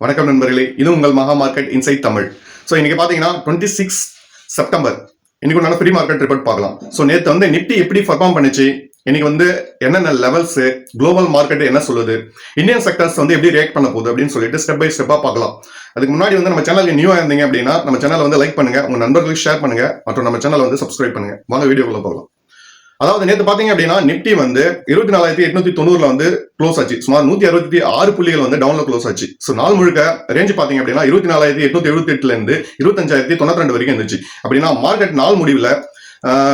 வணக்கம் நண்பர்களே இது உங்கள் மகா மார்க்கெட் இன்சைட் தமிழ். ஸோ இன்னைக்கு பார்த்தீங்கன்னா டுவெண்ட்டி சிக்ஸ் செப்டம்பர் இன்னைக்கு நல்ல ஃப்ரீ மார்க்கெட் ரிப்போர்ட் பார்க்கலாம். ஸோ நேற்று வந்து நிப்டி எப்படி பர்ஃபார்ம் பண்ணுச்சு? இன்னைக்கு வந்து என்னென்ன லெவல்ஸ் குளோபல் மார்க்கெட் என்ன சொல்லுது இந்தியன் செக்டர்ஸ் வந்து எப்படி ரியாக்ட் பண்ண போகுது அப்படின்னு சொல்லிட்டு ஸ்டெப் பை ஸ்டெப்பாக பார்க்கலாம். அதுக்கு முன்னாடி வந்து நம்ம சேனலுக்கு நியூவாக இருந்தீங்க அப்படின்னா நம்ம சேனலை வந்து லைக் பண்ணுங்க உங்க நண்பர்களுக்கு ஷேர் பண்ணுங்க மற்றும் நம்ம சேனலை வந்து சப்ஸ்கிரைப் பண்ணுங்க. வாங்க வீடியோக்குள்ள போகலாம். அதாவது நேற்று பார்த்தீங்க அப்படின்னா நிப்டி வந்து இருபத்தி நாலாயிரத்தி எட்நூத்தி தொண்ணூறுல வந்து க்ளோஸ் ஆச்சு. சுமார் நூத்தி அறுபத்தி ஆறு புள்ளிகள் வந்து டவுன்ல க்ளோஸ் ஆச்சு. ஸோ நாள் முழுக்க ரேஞ்ச் பாத்தீங்க அப்படின்னா இருபத்தி நாலாயிரத்தி எட்நூத்தி எழுபத்தி எட்டுல இருந்து இருபத்தஞ்சாயிரத்தி தொண்ணூத்தி ரெண்டு வரைக்கும் இருந்துச்சு. அப்படின்னா மார்க்கெட் நாள் முடிவில்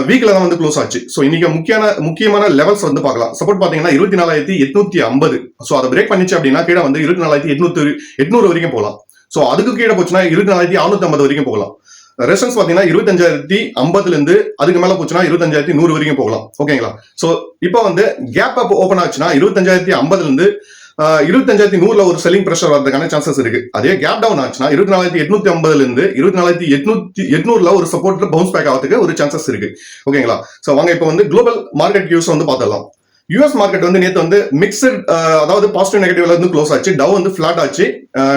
வீக்ல தான் வந்து க்ளோஸ் ஆச்சு. ஸோ இன்னைக்கு முக்கியமான முக்கியமான லெவல்ஸ் வந்து பார்க்கலாம். சப்போர்ட் பாத்தீங்கன்னா இருபத்தி நாலாயிரத்தி எட்நூத்தி ஐம்பது. ஸோ அதை பிரேக் பண்ணிச்சு அப்படின்னா கீழே வந்து இருபத்தி நாலாயிரத்தி எட்நூத்தி எட்நூறு வரைக்கும் போகலாம். ஸோ அதுக்கு கீழே போச்சுன்னா இருபத்தி நாலாயிரத்தி அறுநூத்தி ஐம்பது வரைக்கும் போகலாம். ரெசன்ஸ் பாத்தீங்கன்னா இருபத்தஞ்சாயிரத்தி ஐம்பதுல இருந்து அதுக்கு மேல போச்சுன்னா இருபத்தஞ்சாயிரத்தி நூறு வரைக்கும் போகலாம். ஓகேங்களா சோ இப்போ வந்து கேப் அப் ஓப்பன் ஆச்சுன்னா இருபத்தஞ்சாயிரத்தி ஐம்பதுல இருந்து இருபத்தஞ்சாயிரத்தி நூறுல ஒரு செல்லிங் ப்ரெஷர் வரதுக்கான சான்சஸ் இருக்கு. அதே கேப் டவுன் ஆச்சுன்னா இருபத்தி நாலாயிரத்தி எட்நூத்தி ஐம்பதுல இருந்து இருபத்தி நாலாயிரத்தி எட்நூத்தி எட்நூறுல ஒரு சப்போர்ட்ல பவுன்ஸ் பேக் ஆகிறதுக்கு ஒரு சான்சஸ் இருக்கு. ஓகேங்களா சோ வாங்க இப்போ வந்து குளோபல் மார்க்கெட் வியூஸ் வந்து பார்த்துடலாம். யூஎஸ் மார்க்கெட் வந்து நேற்று வந்து மிக்சட் அதாவது பாசிட்டிவ் நெகட்டிவ்ல இருந்து க்ளோஸ் ஆச்சு. டவ் வந்து ஃபிளாட் ஆச்சு.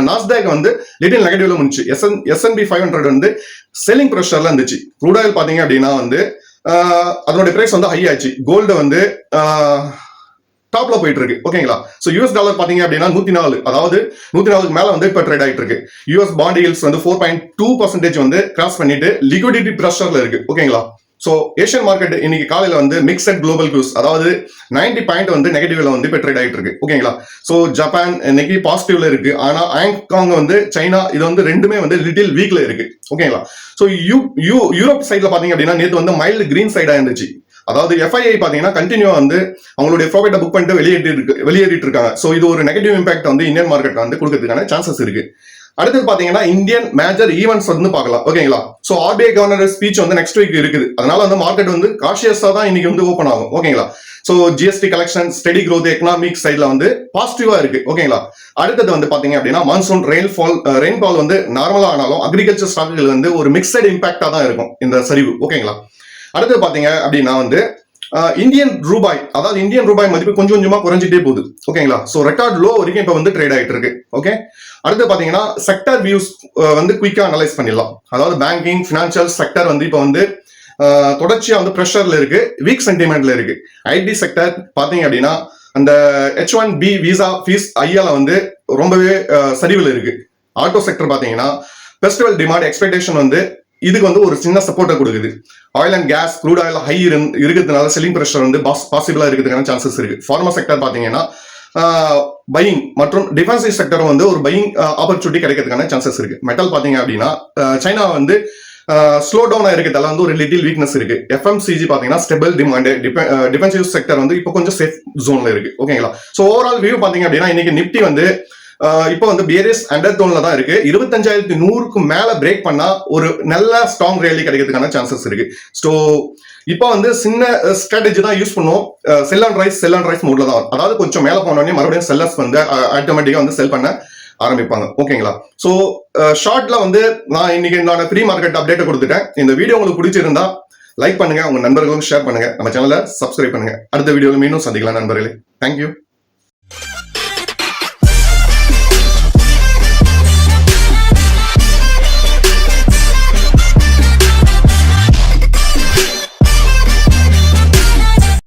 நாஸ்டாக் வந்து லிட்டில் நெகட்டிவ்ல முடிச்சு S N S and P five hundred வந்து செல்லிங் ப்ரெஷர்ல இருந்துச்சு. க்ரூட் ஆயில் பாத்தீங்க அப்படின்னா வந்து ஆஹ், அதனுடைய பிரைஸ் வந்து ஹை ஆச்சு. கோல்டு வந்து டாப்ல போயிட்டு இருக்கு. ஓகேங்களா சோ யூஎஸ் டாலர் பாத்தீங்க அப்படின்னா நூத்தி நாலு அதாவது நூத்தி நாலுக்கு மேல வந்து இப்ப ட்ரேட் ஆயிட்டு இருக்கு. யூஎஸ் பாண்ட் வந்து ஃபோர் பாயிண்ட் டூ பர்சன்டேஜ் வந்து கிராஸ் பண்ணிட்டு லிக்விடிட்டி ப்ரெஷர்ல இருக்கு. ஓகேங்களா சோ ஏஷியன் மார்க்கெட் இன்னைக்கு காலையில வந்து மிக்சட் குளோபல் க்ரூஸ் அதாவது 90 பாயிண்ட் வந்து நெகட்டிவ்ல வந்து இப்போ ட்ரேட் ஆயிட்டு இருக்கு. ஓகேங்களா சோ ஜப்பான் இன்னைக்கு பாசிட்டிவ்ல இருக்கு. ஆனா ஹாங்காங் வந்து சைனா இது வந்து ரெண்டுமே வந்து லிட்டில் வீக்ல இருக்கு. ஓகேங்களா சோ யூ யூ யூரோப் சைட்ல பாத்தீங்க அப்படின்னா நேற்று வந்து மைல்டு கிரீன் சைடா இருந்துச்சு. அதாவது எஃப்ஐஐ பாத்தீங்கன்னா கண்டினியூ வந்து அவங்களுடைய ப்ராஃபிட்டை புக் பண்ணிட்டு வெளியேற்றி இருக்கு வெளியேறிட்டு இருக்காங்க ஸோ இது ஒரு நெகட்டிவ் இம்பாக்ட் வந்து இந்தியன் மார்க்கெட் வந்து கொடுக்கறதுக்கான சான்சஸ் இருக்கு. அடுத்தது பாத்தீங்கன்னா இந்தியன் மேஜர் ஈவெண்ட்ஸ் வந்து பார்க்கலாம். ஓகேங்களா ஸோ ஆர்பிஐ கவர்னர் ஸ்பீச் வந்து நெக்ஸ்ட் வீக் இருக்குது. அதனால வந்து மார்க்கெட் வந்து காஷியஸா தான் இன்னைக்கு வந்து ஓப்பன் ஆகும். ஓகேங்களா so GST collection steady growth economic சைட்ல வந்து பாசிட்டிவா இருக்கு. ஓகேங்களா அடுத்தது வந்து பாத்தீங்க அப்படின்னா மான்சூன் ரெயின்ஃபால் ரெயின்ஃபால் வந்து நார்மலா ஆனாலும் அக்ரிகல்ச்சர் ஸ்டாக்குகள் வந்து ஒரு மிக்சட் இம்பாக்டா தான் இருக்கும். இந்த சரிவு. ஓகேங்களா அடுத்து பாத்தீங்க அப்படின்னா வந்து இந்தியன் ரூபாய் அதாவது இந்தியன் ரூபாய் மதிப்பு கொஞ்சம் கொஞ்சமா குறைஞ்சிட்டே போகுது. ஓகேங்களா சோ ரெக்கார்ட் லோ வரைக்கும் இப்ப வந்து ட்ரேட் ஆயிட்டு இருக்கு. ஓகே அடுத்து பாத்தீங்கன்னா செக்டர் வியூஸ் வந்து குயிக்கா அனலைஸ் பண்ணிடலாம். அதாவது பேங்கிங் ஃபினான்ஷியல் செக்டர் வந்து இப்போ வந்து தொடர்ச்சியா வந்து ப்ரெஷர்ல இருக்கு வீக் சென்டிமெண்ட்ல இருக்கு. ஐடி செக்டர் பாத்தீங்க அப்படின்னா அந்த H one B visa fees ஐயால வந்து ரொம்பவே சரிவில் இருக்கு. ஆட்டோ செக்டர் பாத்தீங்கன்னா ஃபெஸ்டிவல் டிமாண்ட் எக்ஸ்பெக்டேஷன் வந்து இதுக்கு வந்து ஒரு சின்ன சப்போர்ட்டை கொடுக்குது. Oil and gas crude oil high இருக்கிறதுனால செல்லிங் ப்ரெஷர் வந்து பாஸ் பாசிபிளா இருக்கிறதுக்கான சான்சஸ் இருக்கு. ஃபார்மா செக்டர் பாத்தீங்கன்னா பையிங் மற்றும் டிஃபென்சிவ் செக்டரும் வந்து ஒரு பையிங் ஆப்பர்ச்சுனிட்டி கிடைக்கிறதுக்கான சான்சஸ் இருக்கு. மெட்டல் பாத்தீங்க அப்படின்னா சைனா வந்து ஸ்லோ டவுன் இருக்கிறதால வந்து ஒரு லிட்டில் வீக்னஸ் இருக்கு. எஃப்எம்சிஜி பாத்தீங்கன்னா ஸ்டெபிள் டிமாண்ட் டிஃபென்சிவ் செக்டர் வந்து இப்போ கொஞ்சம் சேஃப் ஜோன்ல இருக்கு. ஓகேங்களா ஸோ ஓவரால் வியூ பார்த்தீங்க அப்படின்னா இன்னைக்கு நிப்டி வந்து இப்போ வந்து பியரிஸ் அண்டர் டோன்ல தான் இருக்கு. இருபத்தஞ்சாயிரத்தி நூறுக்கு மேல பிரேக் பண்ணா ஒரு நல்ல ஸ்ட்ராங் ரேலி கிடைக்கிறதுக்கான சான்சஸ் இருக்கு. ஸோ இப்போ வந்து சின்ன ஸ்ட்ராட்டஜி தான் யூஸ் பண்ணுவோம் sell and rise sell and rise மோட்ல தான் அதாவது கொஞ்சம் மேல போனோடனே மறுபடியும் செல்லர்ஸ் வந்து ஆட்டோமேட்டிக்கா வந்து செல் பண்ண ஆரம்பிப்பாங்க. ஓகேங்களா ஸோ ஷார்ட்ல வந்து நான் இன்னைக்கு என்னோட ஃப்ரீ மார்க்கெட் அப்டேட்டை கொடுத்துட்டேன். இந்த வீடியோ உங்களுக்கு பிடிச்சிருந்தா லைக் பண்ணுங்க. உங்க நண்பர்களும் ஷேர் பண்ணுங்க. நம்ம சேனலை சப்ஸ்கிரைப் பண்ணுங்க. அடுத்த வீடியோவில் மீண்டும் சந்திக்கலாம் நண்பர்களே. தேங்க்யூ